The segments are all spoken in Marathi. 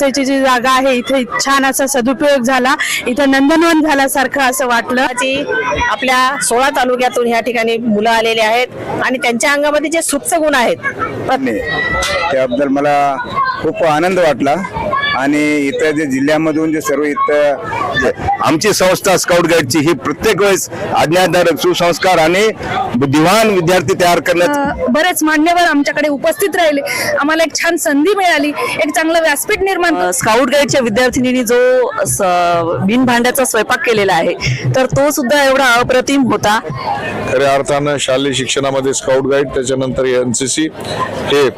संस्थेची जी जागा आहे इथे छान असा सदुपयोग झाला. इथं नंदनवन झाल्यासारखं असं वाटलं. ची आपल्या सोळा तालुक्यातून ह्या ठिकाणी मुलं आलेले आहेत आणि त्यांच्या अंगामध्ये जे सुप्त गुण आहेत. त्याबद्दल मला खूप आनंद वाटला. आणि इथं जे जिल्ह्यामधून जे सर्व इथं आमची संस्था स्काउट गाईडची ही प्रत्येक वेळेस आज्ञाधारक सुसंस्कार आणि बुद्धिवान विद्यार्थी तयार करण्यात बरेच मान्यवर आमच्याकडे उपस्थित राहिले. आम्हाला एक छान संधी मिळाली. एक चांगलं व्यासपीठ निर्माण स्काउट गाईडच्या विद्यार्थिनींनी जो बिनभांड्याचा स्वयंपाक केलेला आहे तर तो सुद्धा एवढा अप्रतिम होता. खऱ्या अर्थानं शालेय शिक्षणामध्ये स्काउट गाईड त्याच्यानंतर एन सी सी हे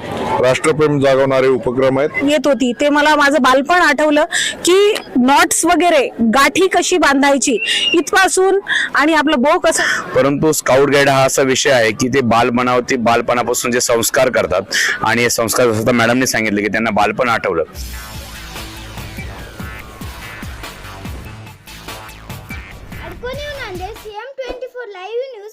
राष्ट्रप्रेम जागवणारे उपक्रम आहेत. येत होती. ते मला माझं बालपण आठवलं की नॉट्स वगैरे गाठी कशी बांधायची इथपासून आणि आपलं बो कसं परंतु स्काउट गाईड हा असा विषय आहे की ते बालपणावरती बालपणापासून जे संस्कार करतात आणि हे संस्कार जसं मॅडमने सांगितलं की त्यांना बालपण आठवलं. CM twenty four live news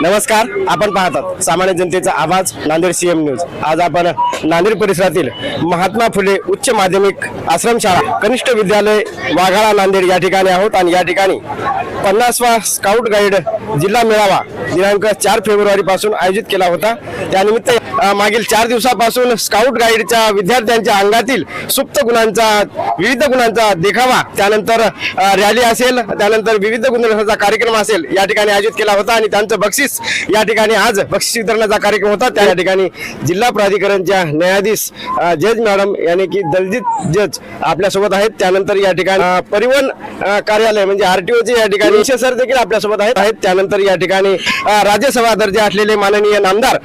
नमस्कार आपण पाहतात सामान्य जनतेचा आवाज नांदेड सीएम न्यूज आज आपण नांदेड परिसरातील महात्मा फुले उच्च माध्यमिक आश्रमशाळा कनिष्ठ विद्यालय वाघाळा नांदेड या ठिकाणी आहोत आणि या ठिकाणी पन्नासवा स्काउट गाईड जिल्हा मेळावा दिनांक चार फेब्रुवारी पासून आयोजित केला होता. त्यानिमित्त मागील चार दिवसापासून स्काउट गाईडच्या विद्यार्थ्यांच्या अंगातील सुप्त गुणांचा विविध गुणांचा देखावा त्यानंतर रॅली असेल त्यानंतर विविध गुणांचा कार्यक्रम असेल या ठिकाणी आयोजित केला होता आणि त्यांचं बक्षीस या ठिकाणी आज बक्षीस वितरणाचा कार्यक्रम होता. त्या ठिकाणी जिल्हा प्राधिकरणच्या न्यायाधीश जज मॅडम याने की दलजित जज आपल्यासोबत आहेत. त्यानंतर या ठिकाणी परिवहन कार्यालय म्हणजे आरटीओचे या ठिकाणी विशेष सर देखील आपल्यासोबत आहेत. आहेत. त्यानंतर या ठिकाणी राज्यसभा दर्जा असलेले माननीय नामदार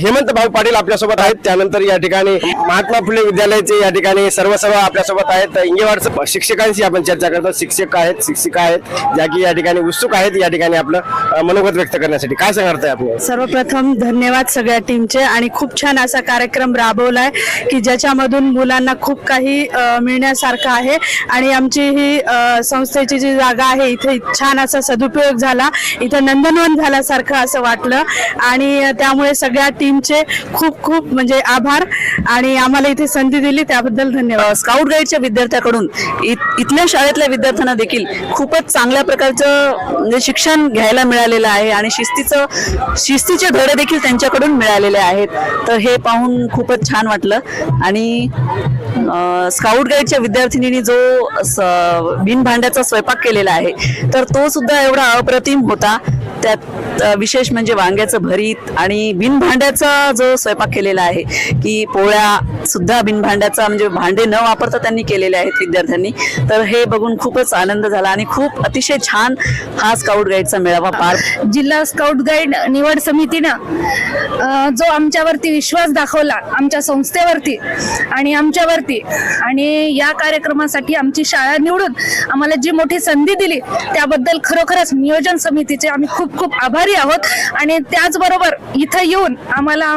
हेमंत भाऊ पाटील आपल्यासोबत आहेत. त्यानंतर या ठिकाणी महात्मा फुले विद्यालयाचे या ठिकाणी सर्व सभा आपल्यासोबत आहेत. इंगेवाड शिक्षकांशी आपण चर्चा करतो. शिक्षक आहेत शिक्षिका आहेत ज्या की या ठिकाणी उत्सुक आहेत. या ठिकाणी आपलं मनोगत व्यक्त करण्यासाठी. काय सांगताय आपण सर्वप्रथम धन्यवाद सगळ्या टीमचे आणि खूप छान असा कार्यक्रम राबवलाय की ज्याच्यामधून मुलांना खूप काही अ, मिळण्यासारखं आहे आणि आमची ही अ, संस्थेची जी जागा आहे इथे छान असा सदुपयोग झाला. इथं नंदनवन झाल्यासारखं असं वाटलं आणि त्यामुळे सगळ्या टीमचे खूप खूप म्हणजे आभार आणि आम्हाला इथे संधी दिली. त्याबद्दल धन्यवाद. स्काउट गाईडच्या विद्यार्थ्याकडून इत- इथल्या शाळेतल्या विद्यार्थ्यांना देखील खूपच चांगल्या प्रकारचं म्हणजे शिक्षण घ्यायला मिळालेलं आहे आणि शिस्तीचं शिस्तीचे धडे देखील त्यांच्याकडून मिळालेले आहेत. तर हे पाहून खूपच छान वाटलं. आणि स्काउट गाईडच्या विद्यार्थिनींनी जो बिनभांड्याचा स्वयंपाक केलेला आहे तर तो सुद्धा एवढा अप्रतिम होता. त्यात विशेष म्हणजे वांग्याचं भरीत आणि बिनभांड्याचा जो स्वयंपाक केलेला आहे की पोळ्या सुद्धा बिनभांड्याचा म्हणजे भांडे न वापरता त्यांनी केलेले आहेत विद्यार्थ्यांनी तर हे बघून खूपच आनंद झाला आणि खूप अतिशय छान हा स्काउट गाईडचा मेळावा पार जिल्हा स्काउट गाईड निवड समितीनं जो आमच्यावरती विश्वास दाखवला आमच्या संस्थेवरती आणि आमच्यावरती आणि या कार्यक्रमासाठी आमची शाळा निवडून आम्हाला जी मोठी संधी दिली त्याबद्दल खरोखरच नियोजन समितीचे आम्ही खूप खूप आभारी आहोत. आणि त्याचबरोबर इथं येऊन आम्हाला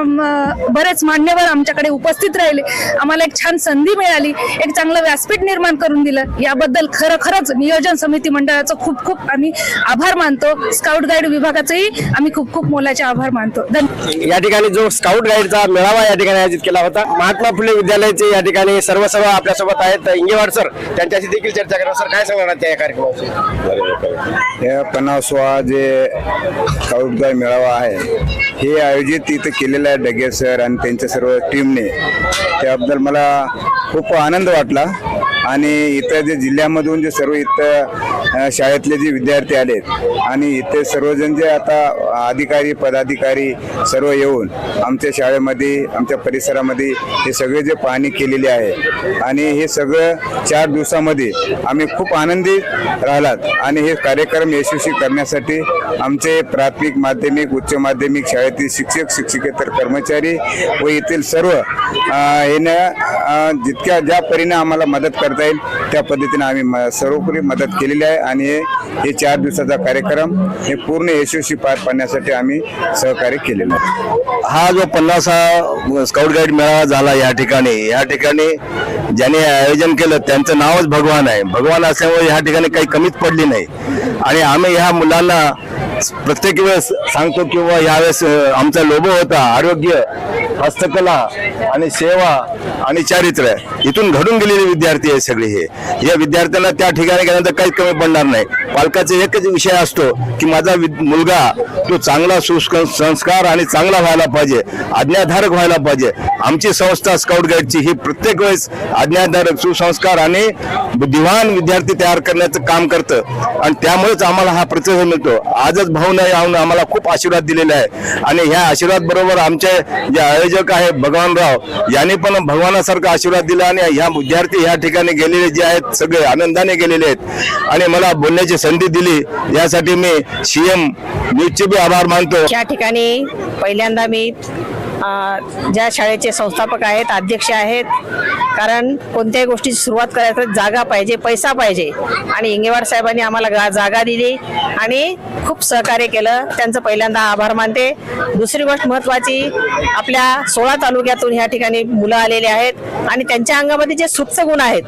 बरेच मान्यवर आमच्याकडे उपस्थित राहिले. आम्हाला एक छान संधी मिळाली. एक चांगलं व्यासपीठ निर्माण करून दिलं. याबद्दल खरोखरच नियोजन समिती मंडळाचं खूप खूप आम्ही आभार मानतो. स्काउट गाईड विभागाचेही आम्ही खूप खूप मोलाचे आभार मानतो. धन्यवाद या ठिकाणी जो स्काउट गाईडचा मेळावा या ठिकाणी आयोजित केला होता महात्मा फुले विद्यालयाचे या ठिकाणी सर्व सर्व आपल्यासोबत आहेत इंगेवाड सर. त्यांच्याशी देखील चर्चा करणार सर काय सांगणार त्या कार्यक्रमाविषयी? या पन्नासवा जे स्काउट मेळावा आहे. हे आयोजित इथं केलेलं आहे डगे सर आणि त्यांच्या सर्व टीमने त्याबद्दल मला खूप आनंद वाटला. आणि इथं जे जिल्ह्यामधून जे सर्व इथं शाळेतले जे विद्यार्थी आलेत आणि इथे सर्वजण जे आता अधिकारी पदाधिकारी सर्व येऊन आमच्या शाळेमध्ये आमच्या परिसरामध्ये हे सगळे जे पाहणी केलेली आहे. आणि हे सगळं चार दिवसामध्ये आम्ही खूप आनंदी राहिलात आणि हे कार्यक्रम यशस्वी करण्यासाठी आमचे प्राथमिक माध्यमिक उच्च माध्यमिक शाळेतील शिक्षक शिक्षकेतर कर्मचारी व येथील सर्व येण्या जितक्या ज्या परीने आम्हाला मदत करता येईल. त्या पद्धतीने आम्ही म- सर्वोपरी मदत केलेली आहे आणि हे चार दिवसाचा कार्यक्रम हे पूर्ण यशस्वी पार पाडण्यासाठी आम्ही सहकार्य केलेलं आहे. हा जो पन्नासा स्काउट गाईड मेळावा झाला या ठिकाणी. या ठिकाणी ज्याने आयोजन केलं त्यांचं नावच भगवान आहे. भगवान असल्यामुळे या ठिकाणी काही कमीच पडली नाही. आणि आम्ही ह्या मुलांना प्रत्येक वेळेस सांगतो किंवा यावेळेस आमचा लोभ होता आरोग्य हस्तकला आणि सेवा आणि चारित्र्य इथून घडून गेलेले विद्यार्थी आहे सगळे हे. या विद्यार्थ्यांना त्या ठिकाणी गेल्यानंतर काही कमी पडणार नाही. पालकाचा एकच विषय असतो की माझा मुलगा तो चांगला संस्कार आणि चांगला व्हायला पाहिजे आज्ञाधारक व्हायला पाहिजे. आमची संस्था स्काउट गाईडची ही प्रत्येक वेळेस आज्ञाधारक सुसंस्कार आणि बुद्धिवान विद्यार्थी तयार करण्याचं काम करतं. आणि त्यामुळेच आम्हाला हा प्रतिसाद मिळतो. आजच भाऊनं नाही आम्हाला खूप आशीर्वाद दिलेले आहे. आणि ह्या आशीर्वाद बरोबर आमचे जे आयोजक आहे भगवानराव यांनी पण भगवानासारखा आशीर्वाद दिला आणि ह्या विद्यार्थी ह्या ठिकाणी गेलेले जे आहेत सगळे आनंदाने गेलेले आहेत. आणि मला बोलण्याची संधी दिली. यासाठी मी सीएम न्यूजचे बी आभार मानतो. या ठिकाणी पहिल्यांदा मी ज्या शाळेचे संस्थापक आहेत अध्यक्ष आहेत कारण कोणत्याही गोष्टीची सुरुवात करायचं जागा पाहिजे पैसा पाहिजे. आणि इंगेवार साहेबांनी आम्हाला गा- जागा दिली आणि खूप सहकार्य केलं. त्यांचं पहिल्यांदा आभार मानते. दुसरी गोष्ट महत्वाची आपल्या सोळा तालुक्यातून ह्या ठिकाणी मुलं आलेले आहेत आणि त्यांच्या अंगामध्ये जे सुप्त गुण आहेत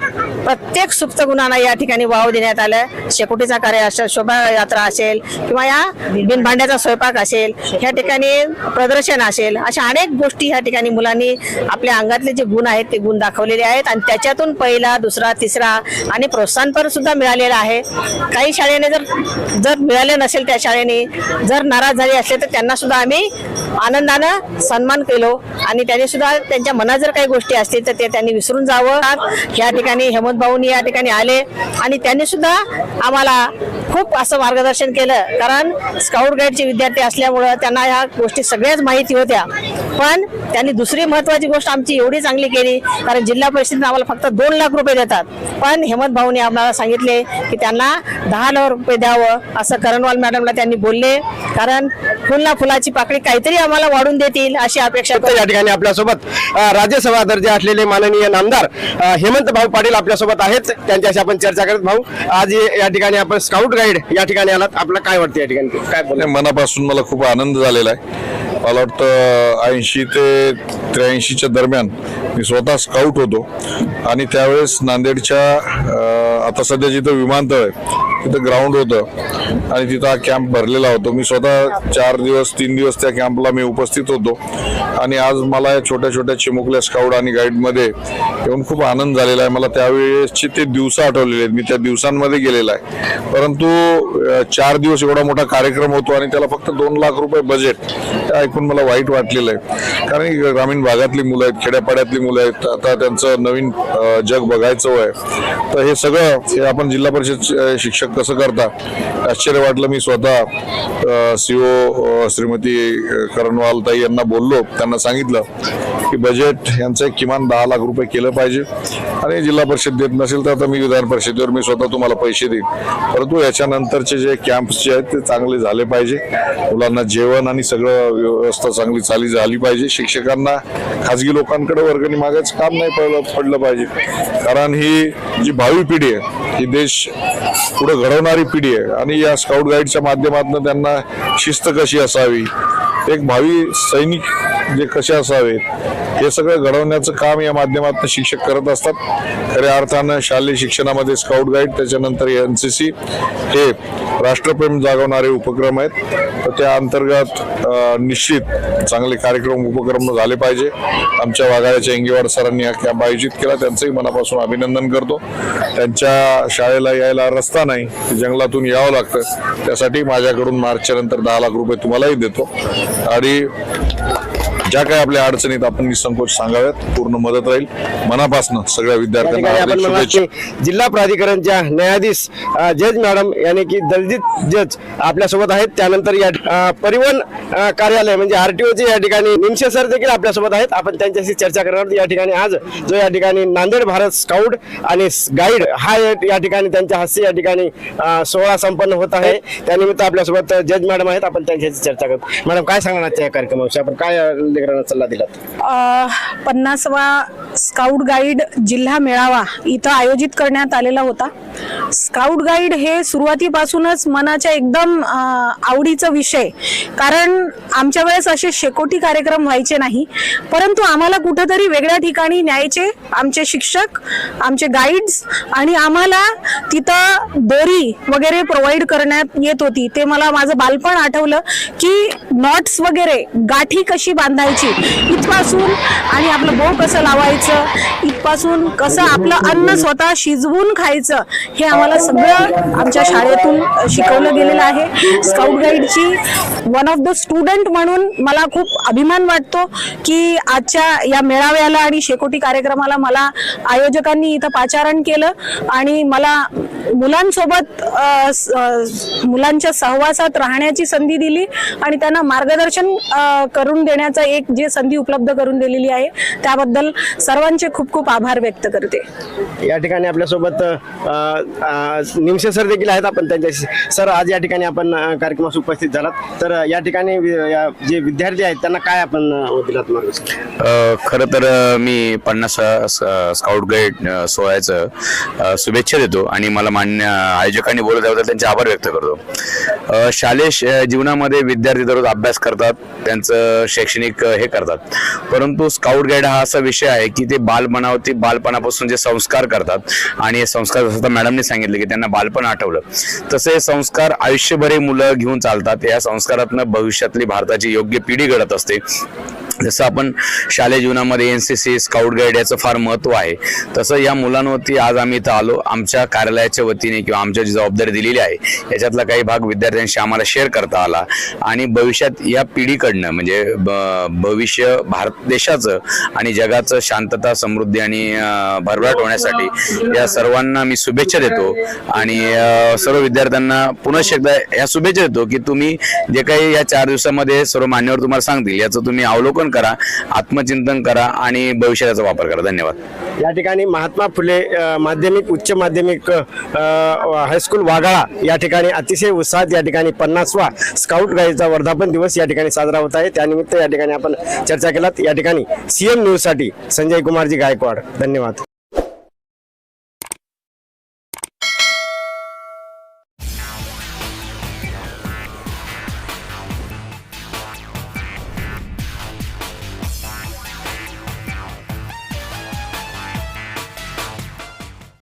प्रत्येक सुप्त गुणांना या ठिकाणी वाव देण्यात आलं शेकोटीचा कार्य असेल शोभायात्रा असेल किंवा या बिनभांड्याचा स्वयंपाक असेल ह्या ठिकाणी प्रदर्शन असेल अशा अनेक अनेक गोष्टी ह्या ठिकाणी मुलांनी आपल्या अंगातले जे गुण आहेत ते गुण दाखवलेले आहेत. आणि त्याच्यातून पहिला दुसरा तिसरा आणि प्रोत्साहनपर सुद्धा मिळालेलं आहे. काही शाळेने जर जर मिळाले नसेल त्या शाळेने जर नाराज झाले असले तर त्यांना सुद्धा आम्ही आनंदानं सन्मान केलो. आणि त्याने सुद्धा त्यांच्या मनात जर काही गोष्टी असतील तर ते त्यांनी विसरून जावं. या ठिकाणी हेमंत भाऊनी या ठिकाणी आले. आणि त्यांनी सुद्धा आम्हाला खूप असं मार्गदर्शन केलं. कारण स्काउट गाईडचे विद्यार्थी असल्यामुळं त्यांना ह्या गोष्टी सगळ्याच माहिती होत्या. पण त्यांनी दुसरी महत्वाची गोष्ट आमची एवढी चांगली केली कारण जिल्हा परिषदेने आम्हाला फक्त दोन लाख रुपये देतात. पण हेमंत भाऊने आम्हाला सांगितले की त्यांना दहा लाख रुपये द्यावं असं करणवाल मॅडमला त्यांनी बोलले. कारण फुलना फुलाची पाकळी काहीतरी आम्हाला वाढून देतील अशी अपेक्षा या ठिकाणी आपल्यासोबत राज्यसभा दर्जे असलेले माननीय नामदार हेमंत भाऊ पाटील आपल्यासोबत आहेत. त्यांच्याशी आपण चर्चा करत भाऊ. आज या ठिकाणी आपण स्काउट गाईड या ठिकाणी आलात. आपलं काय वाटतं या ठिकाणी? काय बोला मनापासून मला खूप आनंद झालेला आहे. मला वाटतं ऐंशी ते त्र्याऐंशीच्या दरम्यान मी स्वतः स्काउट होतो. आणि त्यावेळेस नांदेडच्या आता सध्या जिथं विमानतळ आहे तिथं ग्राउंड होतं. आणि तिथं हा कॅम्प भरलेला होतो. मी स्वतः चार दिवस तीन दिवस त्या कॅम्पला मी उपस्थित होतो. आणि आज मला या छोट्या छोट्या चिमुकल्या स्काउट आणि गाईडमध्ये येऊन खूप आनंद झालेला आहे. मला त्यावेळेसचे ते दिवस आठवलेले आहेत. मी त्या दिवसांमध्ये गेलेला आहे. परंतु चार दिवस एवढा मोठा कार्यक्रम होतो आणि त्याला फक्त दोन लाख रुपये बजेट ते ऐकून मला वाईट वाटलेलं आहे. कारण ग्रामीण भागातली मुलं आहेत खेड्यापाड्यातली मुलं आहेत. आता त्यांचं नवीन जग बघायचं आहे. तर हे सगळं हे आपण जिल्हा परिषद शिक्षक कसं करता? आश्चर्य वाटलं मी स्वतः सीओ श्रीमती करणवालताई करणवाल ताई यांना बोललो. त्यांना सांगितलं की बजेट यांचं एक किमान दहा लाख रुपये केलं पाहिजे. आणि जिल्हा परिषद देत नसेल तर आता मी विधान परिषदेवर मी स्वतः तुम्हाला पैसे देईन. परंतु याच्यानंतरचे जे कॅम्प्स जे आहेत ते चांगले झाले पाहिजे. मुलांना जेवण आणि सगळं व्यवस्था चांगली चाली झाली पाहिजे. शिक्षकांना खाजगी लोकांकडे वर्गणी मागायचं काम नाही पडलं पडलं पाहिजे. कारण ही जी भावी पिढी आहे ही देश पुढे घडवणारी पिढी आहे. आणि या स्काउट गाईडच्या माध्यमातून त्यांना शिस्त कशी असावी एक भावी सैनिक जे कसे असावेत हे सगळं घडवण्याचं काम या माध्यमातून शिक्षक करत असतात. खऱ्या अर्थानं शालेय शिक्षणामध्ये स्काउट गाईड त्याच्यानंतर एन सी सी हे राष्ट्रप्रेम जागवणारे उपक्रम आहेत. तर त्या अंतर्गत निश्चित चांगले कार्यक्रम उपक्रम झाले पाहिजे. आमच्या वाघाळ्याच्या इंगेवाड सरांनी हा कॅम्प आयोजित केला. त्यांचंही मनापासून अभिनंदन करतो. त्यांच्या शाळेला यायला रस्ता नाही ते जंगलातून यावं लागतं. त्यासाठी माझ्याकडून मार्चच्या नंतर दहा लाख रुपये तुम्हालाही देतो. आणि ज्या काही आपल्या अडचणीत आपण निसंकोच सांगाव्यात पूर्ण मदत राहील. मनापासून सगळ्या विद्यार्थ्यांना जिल्हा प्राधिकरणच्या न्यायाधीश जज मॅडम यानी की दलजित जज आपल्यासोबत आहेत. त्यानंतर या परिवहन कार्यालय म्हणजे आरटीओचे या ठिकाणी निमशे सर देखील आपल्यासोबत आहेत. आपण त्यांच्याशी चर्चा करणार. या ठिकाणी आज जो या ठिकाणी नांदेड भारत स्काउट आणि गाईड हा या- ठिकाणी त्यांच्या हस्ते या ठिकाणी सोहळा संपन्न होत आहे. त्यानिमित्त आपल्यासोबत जज मॅडम आहेत. आपण त्यांच्याशी चर्चा करू. मॅडम काय सांगणार आजच्या या कार्यक्रमाविषयी? आपण काय सगळ्यांना सल्ला दिला पन्नासवा स्काउट गाईड जिल्हा मेळावा इथं आयोजित करण्यात आलेला होता. स्काउट गाईड हे सुरुवातीपासूनच मनाच्या एकदम आवडीचा विषय. कारण आमच्या वेळेस असे शेकोटी कार्यक्रम व्हायचे नाही. परंतु आम्हाला कुठंतरी वेगळ्या ठिकाणी न्यायचे आमचे शिक्षक आमचे गाईड्स आणि आम्हाला तिथं दोरी वगैरे प्रोव्हाइड करण्यात येत होती. ते मला माझं बालपण आठवलं की नॉट्स वगैरे गाठी कशी बांधायची इथपासून आणि आपलं बो कसं लावायचं? इथपासून कसं आपलं अन्न स्वतः शिजवून खायचं? हे आम्हाला सगळं आमच्या शाळेतून शिकवलं गेलेलं आहे. स्काउट गाईडची वन ऑफ द स्टुडंट म्हणून मला खूप अभिमान वाटतो की आजच्या या मेळाव्याला आणि शेकोटी कार्यक्रमाला मला आयोजकांनी इथं पाचारण केलं आणि मला मुलांसोबत मुलांच्या सहवासात राहण्याची संधी दिली आणि त्यांना मार्गदर्शन करून देण्याचा एक जे संधी उपलब्ध करून दिलेली आहे त्याबद्दल सर्वांचे खूप खूप आभार व्यक्त करते. या ठिकाणी आपल्यासोबत निमशे सर देखील आहेत आपण त्यांच्याशी. सर आज या ठिकाणी आपण कार्यक्रमास उपस्थित झालात. तर या ठिकाणी जे विद्यार्थी आहेत त्यांना काय आपण दिलात खरं तर मी पन्नास स्काउट गाईड सोहळ्याचं शुभेच्छा देतो आणि मला मान्य आयोजकांनी बोलत त्याबद्दल त्यांचे आभार व्यक्त करतो. शालेय जीवनामध्ये विद्यार्थी दररोज अभ्यास करतात. त्यांचं शैक्षणिक हे करतात. परंतु स्काउट गाईड हा असा विषय आहे की ते बालपणावरती बालपणापासून जे संस्कार करतात आणि हे संस्कार जसं मॅडमने सांगितले की त्यांना बालपण आठवलं तसे संस्कार आयुष्यभर हे मुलं घेऊन चालतात. या संस्कारातनं भविष्यातली भारताची योग्य पिढी घडत असते. जसं आपण शालेय जीवनामध्ये N C C scout guide याचं फार महत्त्व आहे. तसं या मुलांवरती आज आम्ही इथं आलो. आमच्या कार्यालयाच्या वतीने किंवा आमच्या जी जबाबदारी दिलेली आहे याच्यातला काही भाग विद्यार्थ्यांशी आम्हाला शेअर करता आला. आणि भविष्यात या पिढीकडनं म्हणजे ब- भविष्य भारत देशाचं आणि जगाचं शांतता समृद्धी आणि भरभराट होण्यासाठी या सर्वांना मी शुभेच्छा देतो. आणि सर्व विद्यार्थ्यांना पुन्हा एकदा या शुभेच्छा देतो की तुम्ही जे काही या चार दिवसामध्ये सर्व मान्यवर तुम्हाला सांगतील याचं तुम्ही अवलोकन करा आत्मचिंतन करा आणि भविष्याचा वापर करा. धन्यवाद. या ठिकाणी महात्मा फुले माध्यमिक उच्च माध्यमिक हायस्कूल वाघाळा या ठिकाणी अतिशय उत्साहात या ठिकाणी पन्नासवा स्काउट गाईडचा वर्धापन दिवस या ठिकाणी साजरा होत आहे. त्यानिमित्त या ठिकाणी आपण चर्चा केलात. या ठिकाणी सीएम न्यूजसाठी संजय कुमारजी गायकवाड. धन्यवाद.